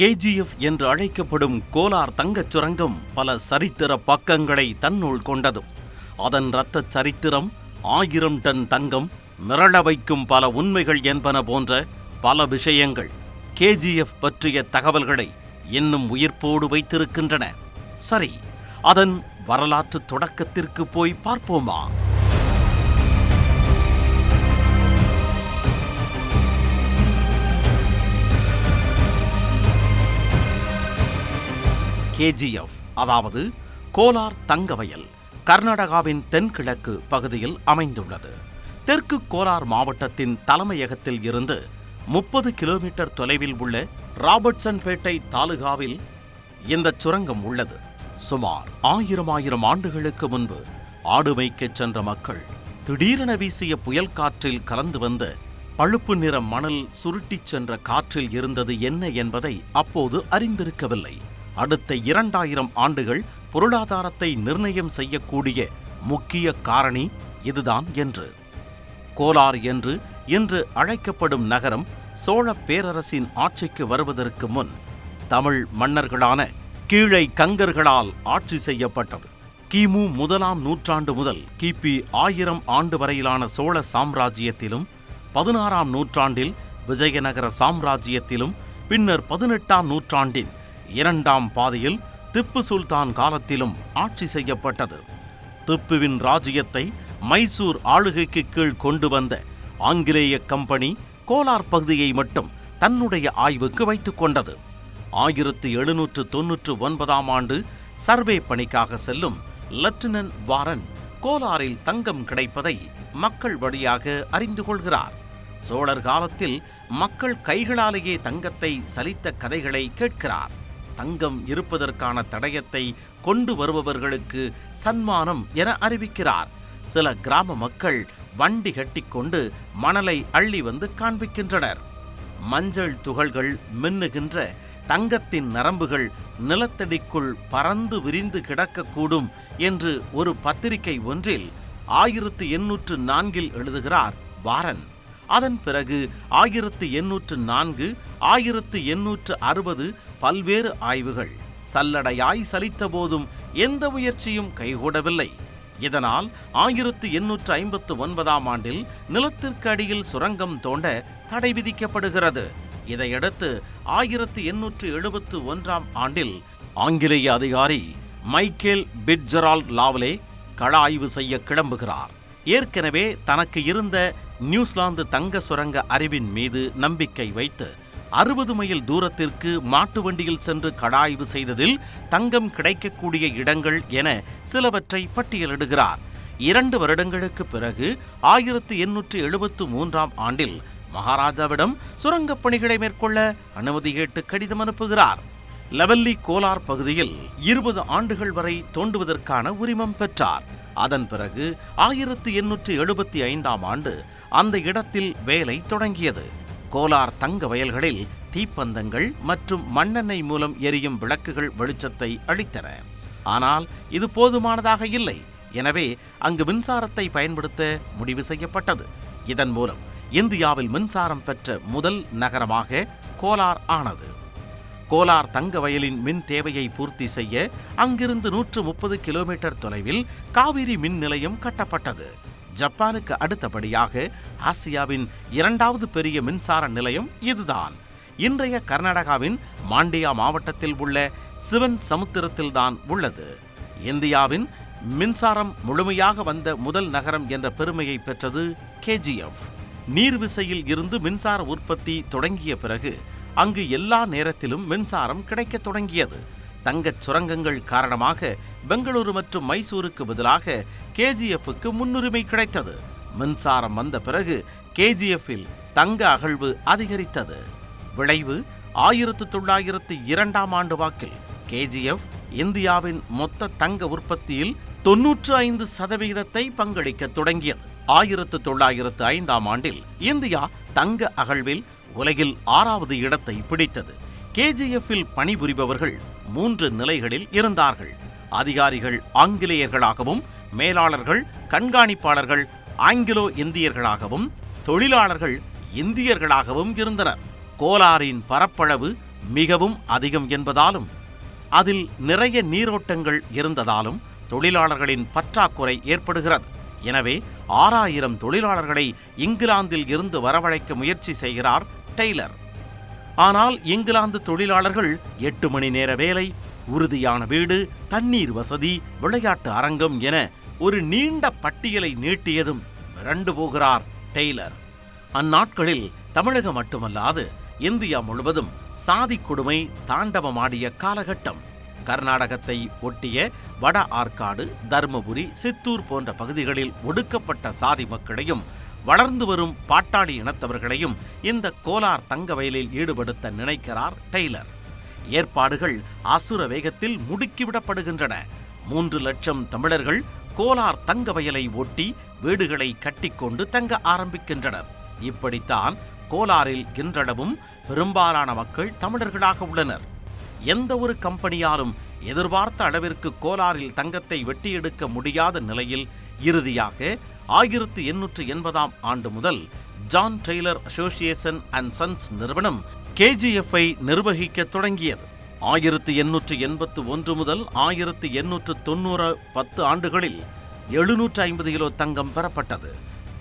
KGF என்று அழைக்கப்படும் கோலார் தங்கச் சுரங்கம் பல சரித்திர பக்கங்களை தன்னுள் கொண்டது. அதன் இரத்த சரித்திரம் ஆயிரம் டன் தங்கம் மிரள வைக்கும் பல உண்மைகள் என்பன போன்ற பல விஷயங்கள் கேஜிஎஃப் பற்றிய தகவல்களை இன்னும் உயிர்ப்போடு வைத்திருக்கின்றன. சரி அதன் வரலாற்று தொடக்கத்திற்கு போய் பார்ப்போமா? கேஜிஎஃப் அதாவது கோலார் தங்கவயல் கர்நாடகாவின் தென்கிழக்கு பகுதியில் அமைந்துள்ளது. தெற்கு கோலார் மாவட்டத்தின் தலைமையகத்தில் இருந்து முப்பது கிலோமீட்டர் தொலைவில் உள்ள ராபர்ட்சன்பேட்டை தாலுகாவில் இந்த சுரங்கம் உள்ளது. சுமார் ஆயிரம் ஆயிரம் ஆண்டுகளுக்கு முன்பு ஆடு மேய்க்கச் சென்ற மக்கள் திடீரென வீசிய புயல் காற்றில் கலந்து வந்த பழுப்பு நிற மணல் சுருட்டிச் சென்ற காற்றில் இருந்தது என்ன என்பதை அப்போது அறிந்திருக்கவில்லை. அடுத்த இரண்டாயிரம் ஆண்டுகள் பொருளாதாரத்தை நிர்ணயம் செய்யக்கூடிய முக்கிய காரணி இதுதான் என்று. கோலார் என்று இன்று அழைக்கப்படும் நகரம் சோழ பேரரசின் ஆட்சிக்கு வருவதற்கு முன் தமிழ் மன்னர்களான கீழை கங்கர்களால் ஆட்சி செய்யப்பட்டது. கிமு முதலாம் நூற்றாண்டு முதல் கிபி ஆயிரம் ஆண்டு வரையிலான சோழ சாம்ராஜ்யத்திலும் பதினாறாம் நூற்றாண்டில் விஜயநகர சாம்ராஜ்யத்திலும் பின்னர் பதினெட்டாம் நூற்றாண்டின் இரண்டாம் பாதியில் திப்பு சுல்தான் காலத்திலும் ஆட்சி செய்யப்பட்டது. திப்புவின் ராஜ்யத்தை மைசூர் ஆளுகைக்கு கீழ் கொண்டு வந்த ஆங்கிலேய கம்பெனி கோலார் பகுதியை மட்டும் தன்னுடைய ஆய்வுக்கு வைத்துக் கொண்டது. ஆயிரத்து எழுநூற்று தொன்னூற்று ஒன்பதாம் ஆண்டு சர்வே பணிக்காக செல்லும் லெப்டினன்ட் வாரன் கோலாரில் தங்கம் கிடைப்பதை மக்கள் வழியாக அறிந்து கொள்கிறார். சோழர் காலத்தில் மக்கள் கைகளாலேயே தங்கத்தை சலித்த கதைகளை கேட்கிறார். தங்கம் இருப்பதற்கான தடயத்தை கொண்டு வருபவர்களுக்கு சன்மானம் என அறிவிக்கிறார். சில கிராம மக்கள் வண்டி கட்டிக்கொண்டு மணலை அள்ளி வந்து காண்பிக்கின்றனர். மஞ்சள் துகள்கள் மின்னுகின்ற தங்கத்தின் நரம்புகள் நிலத்தடிக்குள் பறந்து விரிந்து கிடக்கக்கூடும் என்று ஒரு பத்திரிகை ஒன்றில் ஆயிரத்து எண்ணூற்று நான்கில் எழுதுகிறார் வாரன் அதன் பிறகு ஆயிரத்து எண்ணூற்று நான்கு ஆயிரத்து எண்ணூற்று அறுபது பல்வேறு ஆய்வுகள் சல்லடையாய் சலித்த போதும் எந்த முயற்சியும் கைகூடவில்லை. இதனால் ஆயிரத்து எண்ணூற்று ஐம்பத்து ஒன்பதாம் ஆண்டில் நிலத்திற்கு அடியில் சுரங்கம் தோண்ட தடை விதிக்கப்படுகிறது. இதையடுத்து ஆயிரத்து எண்ணூற்று எழுபத்து ஒன்றாம் ஆண்டில் ஆங்கிலேய அதிகாரி மைக்கேல் பிட்ஜரால் லாவலே கள ஆய்வு செய்ய கிளம்புகிறார். ஏற்கனவே தனக்கு இருந்த நியூசிலாந்து தங்க சுரங்க அறிவின் மீது நம்பிக்கை வைத்து அறுபது மைல் தூரத்திற்கு மாட்டு வண்டியில் சென்று கடாய்வு செய்ததில் தங்கம் கிடைக்கக்கூடிய இடங்கள் என சிலவற்றை பட்டியலிடுகிறார். இரண்டு வருடங்களுக்கு பிறகு ஆயிரத்து எண்ணூற்று எழுபத்து மூன்றாம் ஆண்டில் மகாராஜாவிடம் சுரங்கப் பணிகளை மேற்கொள்ள அனுமதி கேட்டு கடிதம் அனுப்புகிறார். லெவல்லி கோலார் பகுதியில் இருபது ஆண்டுகள் வரை தோண்டுவதற்கான உரிமம் பெற்றார். அதன் பிறகு ஆயிரத்து எண்ணூற்று எழுபத்தி ஐந்தாம் ஆண்டு அந்த இடத்தில் வேலை தொடங்கியது. கோலார் தங்க வயல்களில் தீப்பந்தங்கள் மற்றும் மண்ணெண்ணெய் மூலம் எரியும் விளக்குகள் வெளிச்சத்தை அளித்தன. ஆனால் இது போதுமானதாக இல்லை. எனவே அங்கு மின்சாரத்தை பயன்படுத்த முடிவு செய்யப்பட்டது. இதன் மூலம் இந்தியாவில் மின்சாரம் பெற்ற முதல் நகரமாக கோலார் ஆனது. கோலார் தங்க வயலின் மின் தேவையை பூர்த்தி செய்ய அங்கிருந்து நூற்று முப்பது கிலோமீட்டர் தொலைவில் காவிரி மின் நிலையம் கட்டப்பட்டது. ஜப்பானுக்கு அடுத்தபடியாக ஆசியாவின் இரண்டாவது பெரிய மின்சார நிலையம் இதுதான். இன்றைய கர்நாடகாவின் மாண்டியா மாவட்டத்தில் உள்ள சிவன் சமுத்திரத்தில்தான் உள்ளது. இந்தியாவின் மின்சாரம் முழுமையாக வந்த முதல் நகரம் என்ற பெருமையை பெற்றது கேஜிஎஃப் நீர்விசையில் இருந்து மின்சார உற்பத்தி தொடங்கிய பிறகு அங்கு எல்லா நேரத்திலும் மின்சாரம் கிடைக்கத் தொடங்கியது. தங்கச் சுரங்கங்கள் காரணமாக பெங்களூரு மற்றும் மைசூருக்கு பதிலாக கேஜிஎஃப்க்கு முன்னுரிமை கிடைத்தது. மின்சாரம் வந்த பிறகு கேஜிஎஃப்பில் தங்க அகழ்வு அதிகரித்தது. விளைவு ஆயிரத்து தொள்ளாயிரத்து இரண்டாம் ஆண்டு வாக்கில் கேஜிஎஃப் இந்தியாவின் மொத்த தங்க உற்பத்தியில் தொன்னூற்று ஐந்து சதவிகிதத்தை பங்களிக்க தொடங்கியது. ஆயிரத்து தொள்ளாயிரத்து ஐந்தாம் ஆண்டில் இந்தியா தங்க அகழ்வில் உலகில் ஆறாவது இடத்தை பிடித்தது. கேஜிஎஃப்பில் பணிபுரிபவர்கள் மூன்று நிலைகளில் இருந்தார்கள். அதிகாரிகள் ஆங்கிலேயர்களாகவும் மேலாளர்கள் கண்காணிப்பாளர்கள் ஆங்கிலோ இந்தியர்களாகவும் தொழிலாளர்கள் இந்தியர்களாகவும் இருந்தனர். கோலாரின் பரப்பளவு மிகவும் அதிகம் என்பதாலும் அதில் நிறைய நீரோட்டங்கள் இருந்ததாலும் தொழிலாளர்களின் பற்றாக்குறை ஏற்படுகிறது. எனவே ஆறாயிரம் தொழிலாளர்களை இங்கிலாந்தில் இருந்து வரவழைக்க முயற்சி செய்கிறார் டெய்லர். ஆனால் இங்கிலாந்து தொழிலாளர்கள் எட்டு மணி நேர வேலை உறுதியான வீடு தண்ணீர் வசதி விளையாட்டு அரங்கம் என ஒரு நீண்ட பட்டியலை நீட்டியதும் மிரண்டு போகிறார் டெய்லர். அந்நாட்களில் தமிழகம் மட்டுமல்லாது இந்தியா முழுவதும் சாதி கொடுமை தாண்டவமாடிய காலகட்டம். கர்நாடகத்தை ஒட்டிய வட ஆற்காடு தருமபுரி சித்தூர் போன்ற பகுதிகளில் ஒடுக்கப்பட்ட சாதி மக்களையும் வளர்ந்து வரும் பாட்டாளி இனத்தவர்களையும் இந்த கோலார் தங்க வயலில் ஈடுபடுத்த நினைக்கிறார் டெய்லர். ஏற்பாடுகள் அசுர வேகத்தில் முடுக்கிவிடப்படுகின்றன. மூன்று லட்சம் தமிழர்கள் கோலார் தங்க வயலை ஒட்டி வீடுகளை கட்டிக்கொண்டு தங்க ஆரம்பிக்கின்றனர். இப்படித்தான் கோலாரில் இன்றளவும் பெரும்பாலான மக்கள் தமிழர்களாக உள்ளனர். எந்த ஒரு கம்பெனியாலும் எதிர்பார்த்த அளவிற்கு கோலாரில் தங்கத்தை வெட்டி எடுக்க முடியாத நிலையில் இறுதியாக ஆயிரத்து எண்ணூற்று எண்பதாம் ஆண்டு முதல் John Taylor Association and Sons நிறுவனம் கேஜிஎஃப்ஐ நிர்வகிக்க தொடங்கியது. ஆயிரத்து எண்ணூற்று எண்பத்து ஒன்று முதல் ஆயிரத்து எண்ணூற்று தொண்ணூறு பத்து ஆண்டுகளில் எழுநூற்று ஐம்பது கிலோ தங்கம் பெறப்பட்டது.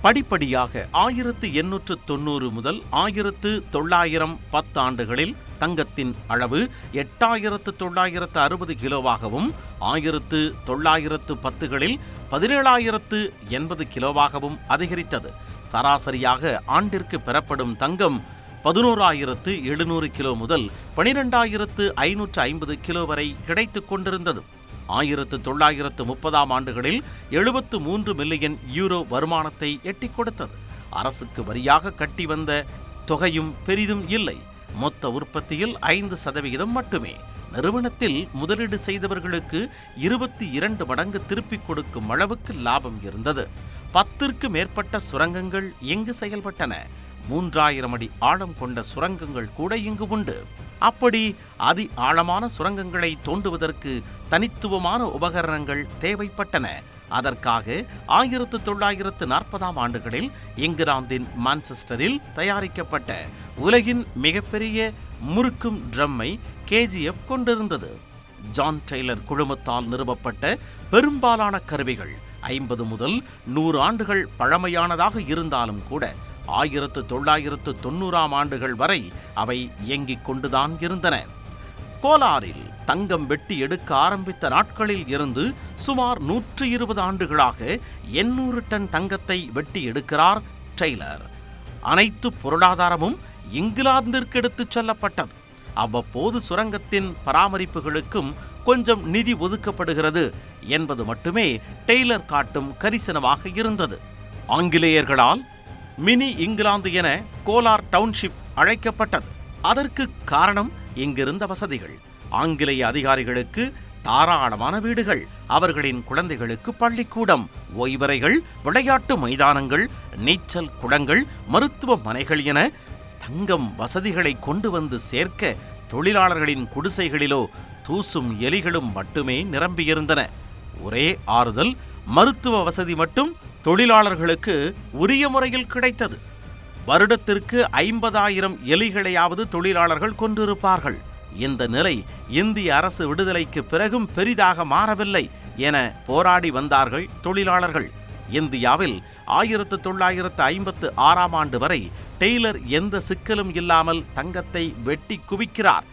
படிப்படியாக ஆயிரத்து எண்ணூற்று தொண்ணூறு முதல் ஆயிரத்து தொள்ளாயிரம் பத்து ஆண்டுகளில் தங்கத்தின் அளவு எட்டாயிரத்து தொள்ளாயிரத்து அறுபது கிலோவாகவும் ஆயிரத்து தொள்ளாயிரத்து பத்துகளில் பதினேழாயிரத்து எண்பது கிலோவாகவும் அதிகரித்தது. சராசரியாக ஆண்டிற்கு பெறப்படும் தங்கம் பதினோராயிரத்து எழுநூறு கிலோ முதல் பனிரெண்டாயிரத்து ஐநூற்று ஐம்பது கிலோ வரை கிடைத்துக் கொண்டிருந்தது. ஆயிரத்து தொள்ளாயிரத்து முப்பதாம் ஆண்டுகளில் எழுபத்து மூன்று மில்லியன் யூரோ வருமானத்தை எட்டிக் கொடுத்தது. அரசுக்கு வரியாக கட்டி வந்த தொகையும் பெரிதும் இல்லை. மொத்த உற்பத்தியில் ஐந்து சதவிகிதம் மட்டுமே. நிறுவனத்தில் முதலீடு செய்தவர்களுக்கு இருபத்தி இரண்டு மடங்கு திருப்பிக் கொடுக்கும் அளவுக்கு லாபம் இருந்தது. பத்திற்கு மேற்பட்ட சுரங்கங்கள் எங்கு செயல்பட்டன. மூன்றாயிரம் அடி ஆழம் கொண்ட சுரங்கங்கள் கூட இங்கு உண்டு. அப்படி அதி ஆழமான சுரங்கங்களை தோண்டுவதற்கு தனித்துவமான உபகரணங்கள் தேவைப்பட்டன. அதற்காக ஆயிரத்து தொள்ளாயிரத்து நாற்பதாம் ஆண்டுகளில் இங்கிலாந்தின் மான்செஸ்டரில் தயாரிக்கப்பட்ட உலகின் மிகப்பெரிய முறுக்கும் ட்ரம்மை கேஜிஎஃப் கொண்டிருந்தது. ஜான் டெய்லர் குழுமத்தால் நிறுவப்பட்ட பெரும்பாலான கருவிகள் ஐம்பது முதல் நூறு ஆண்டுகள் பழமையானதாக இருந்தாலும் கூட ஆயிரத்து தொள்ளாயிரத்து தொண்ணூறாம் ஆண்டுகள் வரை அவை இயங்கிக் கொண்டுதான் இருந்தன. கோலாரில் தங்கம் வெட்டி எடுக்க ஆரம்பித்த நாட்களில் இருந்து சுமார் நூற்று இருபது ஆண்டுகளாக எண்ணூறு டன் தங்கத்தை வெட்டி எடுக்கிறார் டெய்லர். அனைத்து பொருளாதாரமும் இங்கிலாந்திற்கு எடுத்துச் செல்லப்பட்டது. அவ்வப்போது சுரங்கத்தின் பராமரிப்புகளுக்கும் கொஞ்சம் நிதி ஒதுக்கப்படுகிறது என்பது மட்டுமே டெய்லர் காட்டும் கரிசனமாக இருந்தது. ஆங்கிலேயர்களால் மினி இங்கிலாந்து என கோலார் டவுன்ஷிப் அழைக்கப்பட்டது. அதற்கு காரணம் இங்கிருந்த வசதிகள். ஆங்கிலேய அதிகாரிகளுக்கு தாராளமான வீடுகள். அவர்களின் குழந்தைகளுக்கு பள்ளிக்கூடம். ஓய்வறைகள் விளையாட்டு மைதானங்கள் நீச்சல் குளங்கள் மருத்துவமனைகள் என தங்கம் வசதிகளை கொண்டு வந்து சேர்க்க தொழிலாளர்களின் குடிசைகளிலோ தூசும் எலிகளும் மட்டுமே நிரம்பியிருந்தன. ஒரே ஆறுதல் மருத்துவ வசதி மட்டும் தொழிலாளர்களுக்கு உரிய முறையில் கிடைத்தது. வருடத்திற்கு ஐம்பதாயிரம் எலிகளையாவது தொழிலாளர்கள் கொண்டிருப்பார்கள் இந்த நிலை இந்திய அரசு விடுதலைக்கு பிறகும் பெரிதாக மாறவில்லை என போராடி வந்தார்கள் தொழிலாளர்கள். இந்தியாவில் ஆயிரத்து தொள்ளாயிரத்து ஐம்பத்து ஆறாம் ஆண்டு வரை டெய்லர் எந்த சிக்கலும் இல்லாமல் தங்கத்தை வெட்டி குவிக்கிறார்.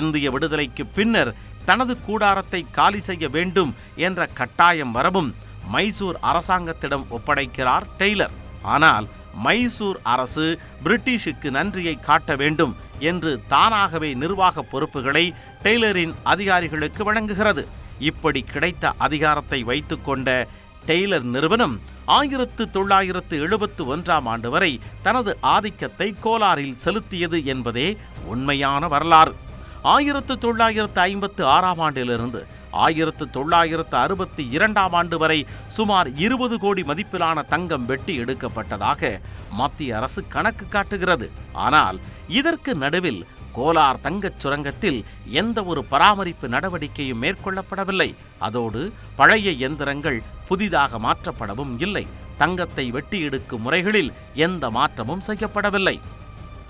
இந்திய விடுதலைக்கு பின்னர் தனது கூடாரத்தை காலி செய்ய வேண்டும் என்ற கட்டாயம் வரவும் மைசூர் அரசாங்கத்திடம் ஒப்படைக்கிறார் டெய்லர். ஆனால் மைசூர் அரசு பிரிட்டிஷுக்கு நன்றியை காட்ட வேண்டும் என்று தானாகவே நிர்வாக பொறுப்புகளை டெய்லரின் அதிகாரிகளுக்கு வழங்குகிறது. இப்படி கிடைத்த அதிகாரத்தை வைத்துக்கொண்ட டெய்லர் நிறுவனம் ஆயிரத்து தொள்ளாயிரத்து எழுபத்து ஒன்றாம் ஆண்டு வரை தனது ஆதிக்கத்தை கோலாரில் செலுத்தியது என்பதே உண்மையான வரலாறு. ஆயிரத்து தொள்ளாயிரத்து ஐம்பத்து ஆறாம் ஆண்டிலிருந்து ஆயிரத்து தொள்ளாயிரத்து அறுபத்தி இரண்டாம் ஆண்டு வரை சுமார் இருபது கோடி மதிப்பிலான தங்கம் வெட்டி எடுக்கப்பட்டதாக மத்திய அரசு கணக்கு காட்டுகிறது. ஆனால் இதற்கு நடுவில் கோலார் தங்கச் சுரங்கத்தில் எந்த ஒரு பராமரிப்பு நடவடிக்கையும் மேற்கொள்ளப்படவில்லை. அதோடு பழைய எந்திரங்கள் புதிதாக மாற்றப்படவும் இல்லை. தங்கத்தை வெட்டி எடுக்கும் முறைகளில் எந்த மாற்றமும் செய்யப்படவில்லை.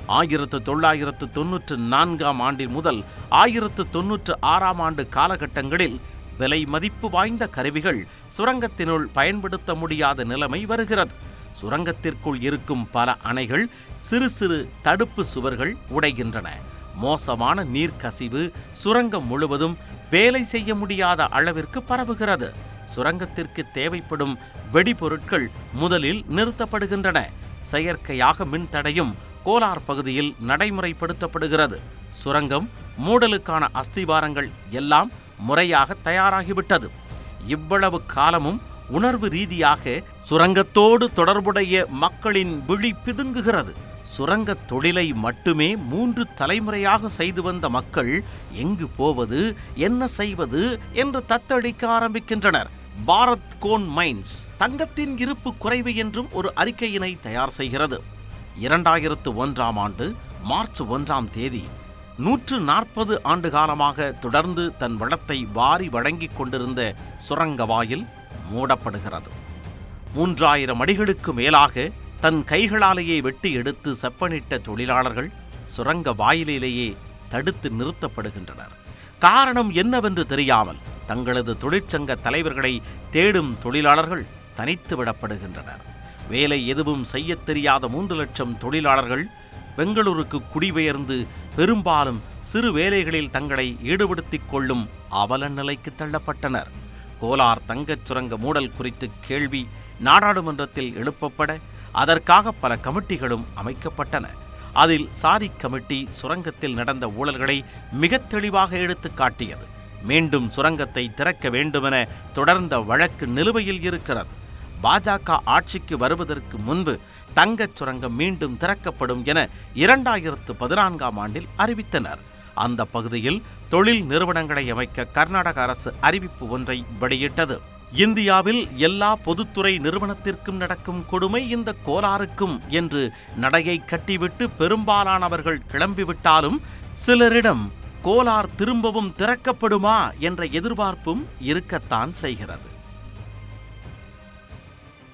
ஆயிரத்து தொள்ளாயிரத்து தொன்னூற்று நான்காம் ஆண்டில் முதல் ஆயிரத்து தொன்னூற்று ஆறாம் ஆண்டு காலகட்டங்களில் விலை மதிப்பு வாய்ந்த கருவிகள் சுரங்கத்தினுள் பயன்படுத்த முடியாத நிலைமை வருகிறது. சுரங்கத்திற்குள் இருக்கும் பல அணைகள் சிறு சிறு தடுப்பு சுவர்கள் உடைகின்றன. மோசமான நீர்க்கசிவு சுரங்கம் முழுவதும் வேலை செய்ய முடியாத அளவிற்கு பரவுகிறது. சுரங்கத்திற்கு தேவைப்படும் வெடிபொருட்கள் முதலில் நிறுத்தப்படுகின்றன. செயற்கையாக மின்தடையும் கோலார் பகுதியில் நடைமுறைப்படுத்தப்படுகிறது. சுரங்கம் மூடலுக்கான அஸ்திவாரங்கள் எல்லாம் முறையாக தயாராகிவிட்டது. இவ்வளவு காலமும் உணர்வு ரீதியாக சுரங்கத்தோடு தொடர்புடைய மக்களின் விழி பிதுங்குகிறது. சுரங்கத் தொழிலை மட்டுமே மூன்று தலைமுறையாக செய்து வந்த மக்கள் எங்கு போவது என்ன செய்வது என்று தத்தளிக்க ஆரம்பிக்கின்றனர். பாரத் கோன் மைன்ஸ் தங்கத்தின் இருப்பு குறைவு என்றும் ஒரு அறிக்கையினை தயார் செய்கிறது. இரண்டாயிரத்து ஒன்றாம் ஆண்டு மார்ச் ஒன்றாம் தேதி நூற்று நாற்பது ஆண்டு காலமாக தொடர்ந்து தன் வளத்தை வாரி வழங்கிக் கொண்டிருந்த சுரங்க வாயில் மூடப்படுகிறது. மூன்றாயிரம் அடிகளுக்கு மேலாக தன் கைகளாலேயே வெட்டி எடுத்து செப்பனிட்ட தொழிலாளர்கள் சுரங்க வாயிலிலேயே தடுத்து நிறுத்தப்படுகின்றனர். காரணம் என்னவென்று தெரியாமல் தங்களது தொழிற்சங்க தலைவர்களை தேடும் தொழிலாளர்கள் தனித்து விடப்படுகின்றனர். வேலை எதுவும் செய்யத் தெரியாத மூன்று லட்சம் தொழிலாளர்கள் பெங்களூருக்கு குடிபெயர்ந்து பெரும்பாலும் சிறு வேலைகளில் தங்களை ஈடுபடுத்திக் கொள்ளும் அவல நிலைக்கு தள்ளப்பட்டனர். கோலார் தங்கச் சுரங்க மூடல் குறித்து கேள்வி நாடாளுமன்றத்தில் எழுப்பப்பட அதற்காக பல கமிட்டிகளும் அமைக்கப்பட்டன. அதில் சாரி கமிட்டி சுரங்கத்தில் நடந்த ஊழல்களை மிக தெளிவாக எடுத்து காட்டியது. மீண்டும் சுரங்கத்தை திறக்க வேண்டுமென தொடர்ந்த வழக்கு நிலுவையில் இருக்கிறது. பாஜக ஆட்சிக்கு வருவதற்கு முன்பு தங்கச் சுரங்கம் மீண்டும் திறக்கப்படும் என இரண்டாயிரத்து பதினான்காம் ஆண்டில் அறிவித்தனர். அந்த பகுதியில் தொழில் நிறுவனங்களை அமைக்க கர்நாடக அரசு அறிவிப்பு ஒன்றை வெளியிட்டது. இந்தியாவில் எல்லா பொதுத்துறை நிறுவனத்திற்கும் நடக்கும் கொடுமை இந்த கோளாறுக்கும் என்று நடையை கட்டிவிட்டு பெரும்பாலானவர்கள் கிளம்பிவிட்டாலும் சிலரிடம் கோலார் திரும்பவும் திறக்கப்படுமா என்ற எதிர்பார்ப்பும் இருக்கத்தான் செய்கிறது.